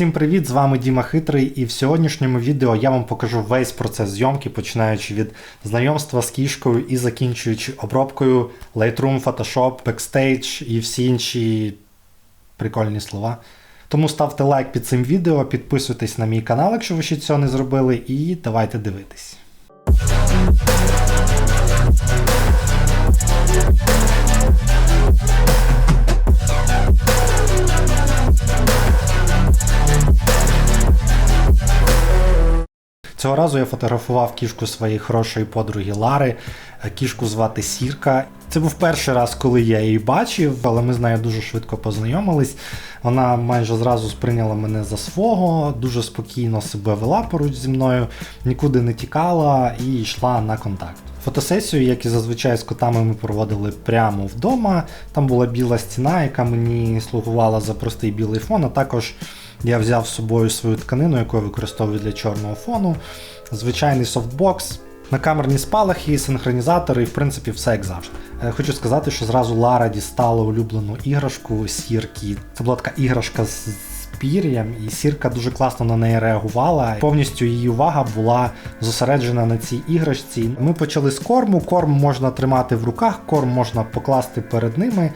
Всім привіт! З вами Діма Хитрий, і в сьогоднішньому відео я вам покажу весь процес зйомки, починаючи від знайомства з кішкою і закінчуючи обробкою Lightroom, Photoshop, Backstage і всі інші прикольні слова. Тому ставте лайк під цим відео, підписуйтесь на мій канал, якщо ви ще цього не зробили, і давайте дивитись. Цього разу я фотографував кішку своєї хорошої подруги Лари. Е, Кішку звати Сірка. Це був перший раз, коли я її бачив, але ми з нею дуже швидко познайомились. Вона майже зразу сприйняла мене за свого, дуже спокійно себе вела поруч зі мною, нікуди не тікала і йшла на контакт. Фотосесію, як і зазвичай з котами, ми проводили прямо вдома. Там була біла стіна, яка мені слугувала за простий білий фон, а також я взяв з собою свою тканину, яку я використовую для чорного фону, звичайний софтбокс, накамерні спалахи, синхронізатори, і в принципі все як завжди. Е, Хочу сказати, що зразу Лара дістала улюблену іграшку сірки. Це була така іграшка з пір'ям, і сірка дуже класно на неї реагувала. Повністю її увага була зосереджена на цій іграшці. Ми почали з корму. Корм можна тримати в руках, корм можна покласти перед ними.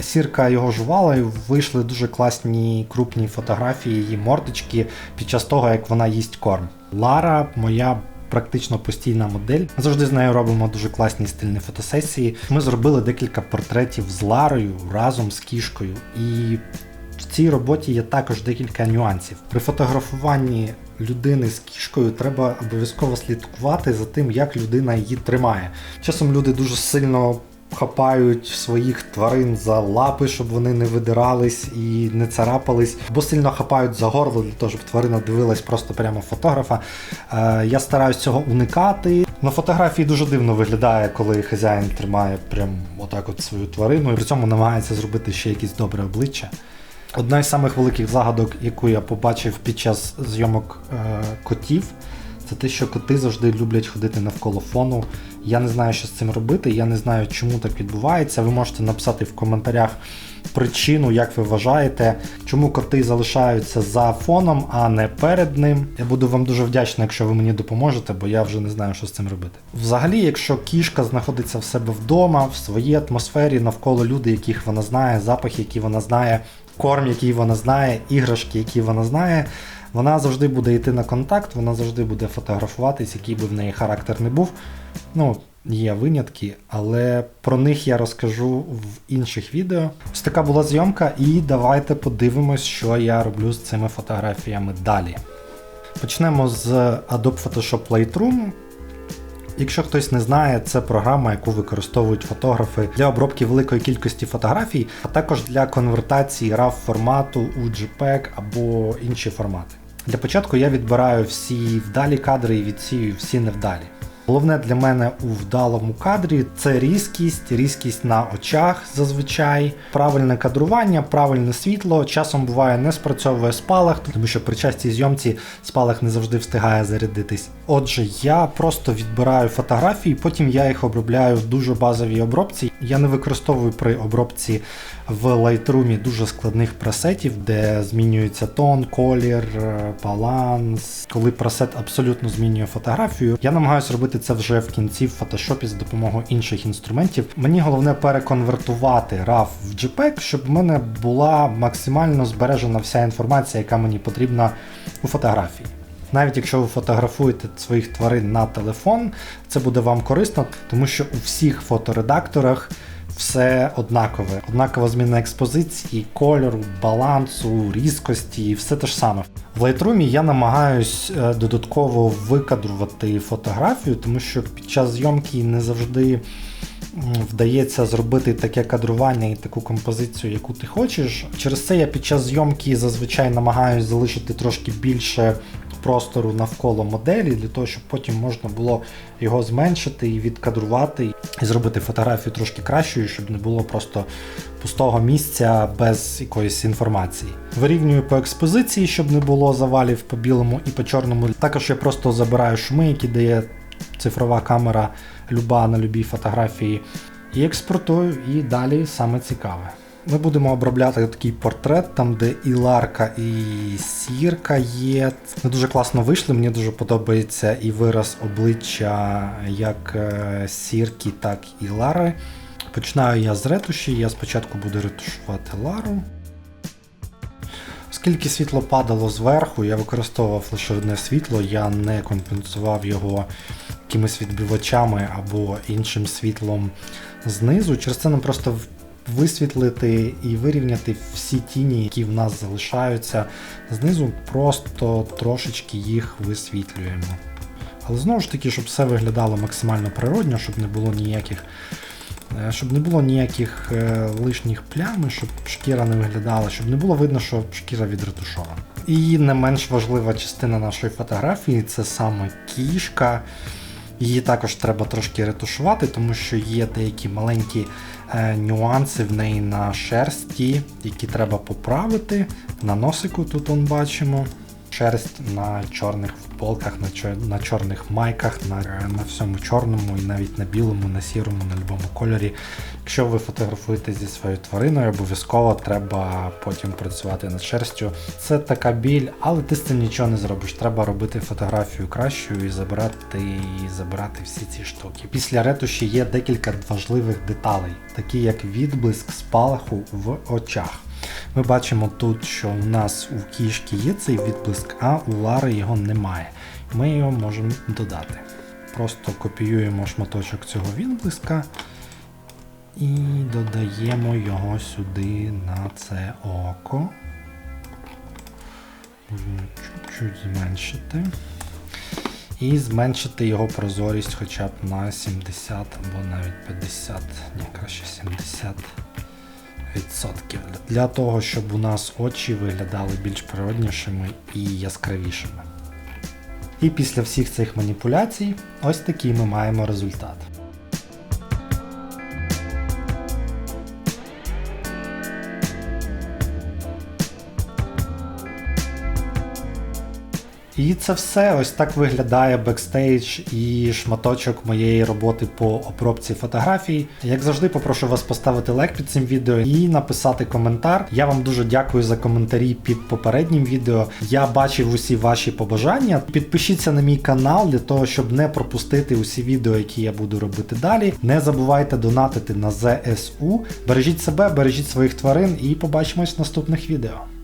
Сірка його жувала і вийшли дуже класні крупні фотографії її мордочки під час того, як вона їсть корм. Лара, моя практично постійна модель. Ми Завжди з нею робимо дуже класні стильні фотосесії. Ми зробили декілька портретів з Ларою разом з кішкою. І в цій роботі є також декілька нюансів. При фотографуванні людини з кішкою треба обов'язково слідкувати за тим, як людина її тримає. Часом люди дуже сильно хапають своїх тварин за лапи, щоб вони не видирались і не царапались, або сильно хапають за горло для того, щоб тварина дивилась просто прямо фотографа. Е, я стараюсь цього уникати. На фотографії дуже дивно виглядає, коли хазяїн тримає прям отак от свою тварину і при цьому намагається зробити ще якесь добре обличчя. Одна із самих великих загадок, яку я побачив під час зйомок е, котів, це те, що коти завжди люблять ходити навколо фону. Я не знаю, що з цим робити, я не знаю, чому так відбувається. Ви можете написати в коментарях причину, як ви вважаєте, чому коти залишаються за фоном, а не перед ним. Я буду вам дуже вдячний, якщо ви мені допоможете, бо я вже не знаю, що з цим робити. Взагалі, якщо кішка знаходиться в себе вдома, в своїй атмосфері, навколо люди, яких вона знає, запахи, які вона знає, корм, який вона знає, іграшки, які вона знає. Вона завжди буде йти на контакт, вона завжди буде фотографуватись, який би в неї характер не був. Ну, є винятки, але про них я розкажу в інших відео. Ось така була зйомка, і давайте подивимось, що я роблю з цими фотографіями далі. Почнемо з Adobe Photoshop Lightroom. Якщо хтось не знає, це програма, яку використовують фотографи для обробки великої кількості фотографій, а також для конвертації RAW формату у JPEG або інші формати. Для початку я відбираю всі вдалі кадри і відсію всі невдалі. Головне для мене у вдалому кадрі це різкість, різкість на очах зазвичай, правильне кадрування, правильне світло. Часом буває не спрацьовує спалах, тому що при частій зйомці спалах не завжди встигає зарядитись. Отже, я просто відбираю фотографії, потім я їх обробляю в дуже базовій обробці. Я не використовую при обробці в Lightroom дуже складних пресетів, де змінюється тон, колір, баланс. Коли пресет абсолютно змінює фотографію, я намагаюся робити це вже в кінці в фотошопі за допомогою інших інструментів. Мені головне переконвертувати RAW в JPEG, щоб в мене була максимально збережена вся інформація, яка мені потрібна у фотографії. Навіть якщо ви фотографуєте своїх тварин на телефон, це буде вам корисно, тому що у всіх фоторедакторах все однакове. Однакова зміна експозиції, кольору, балансу, різкості і все те ж саме. В Lightroom я намагаюсь е, додатково викадрувати фотографію, тому що під час зйомки не завжди вдається зробити таке кадрування і таку композицію, яку ти хочеш. Через це я під час зйомки зазвичай намагаюсь залишити трошки більше простору навколо моделі, для того, щоб потім можна було його зменшити і відкадрувати, і зробити фотографію трошки кращою, щоб не було просто пустого місця без якоїсь інформації. Вирівнюю по експозиції, щоб не було завалів по білому і по чорному. Також я просто забираю шуми, які дає цифрова камера люба на любій фотографії. І експортую, і далі саме цікаве. Ми будемо обробляти такий портрет, там де і Ларка, і Сірка є. Ми дуже класно вийшли. Мені дуже подобається і вираз обличчя як е, Сірки, так і Лари. Починаю я з ретуші. Я спочатку буду ретушувати Лару. Оскільки світло падало зверху, я використовував лише одне світло, я не компенсував його якимись відбивачами або іншим світлом знизу. Через це нам просто висвітлити і вирівняти всі тіні, які в нас залишаються знизу, просто трошечки їх висвітлюємо. Але знову ж таки, щоб все виглядало максимально природньо, щоб не було ніяких. е, Щоб не було ніяких е, лишніх плям, щоб шкіра не виглядала, щоб не було видно, що шкіра відретушована. І не менш важлива частина нашої фотографії це саме кішка. Її також треба трошки ретушувати, тому що є деякі маленькі е, нюанси в неї на шерсті, які треба поправити. На носику тут он бачимо. Шерсть на чорних футболках, на, чор- на чорних майках, на, на всьому чорному і навіть на білому, на сірому, на будь-якому кольорі. Якщо ви фотографуєте зі своєю твариною, обов'язково треба потім працювати над шерстю. Це така біль, але ти з цим нічого не зробиш. Треба робити фотографію кращою і забирати, і забирати всі ці штуки. Після ретуші є декілька важливих деталей, такі як відблиск спалаху в очах. Ми бачимо тут, що у нас у кішки є цей відблиск, а у Лари його немає. Ми його можемо додати. Просто копіюємо шматочок цього відблиска і додаємо його сюди на це око. Можемо чуть-чуть зменшити. І зменшити його прозорість хоча б на 70 або навіть 50, ні, краще 70 відсотків для того, щоб у нас очі виглядали більш природнішими і яскравішими. І після всіх цих маніпуляцій, ось такий ми маємо результат. І це все. Ось так виглядає бекстейдж і шматочок моєї роботи по обробці фотографій. Як завжди, попрошу вас поставити лайк під цим відео і написати коментар. Я вам дуже дякую за коментарі під попереднім відео. Я бачив усі ваші побажання. Підпишіться на мій канал для того, щоб не пропустити усі відео, які я буду робити далі. Не забувайте донатити на ЗСУ. Бережіть себе, бережіть своїх тварин і побачимось в наступних відео.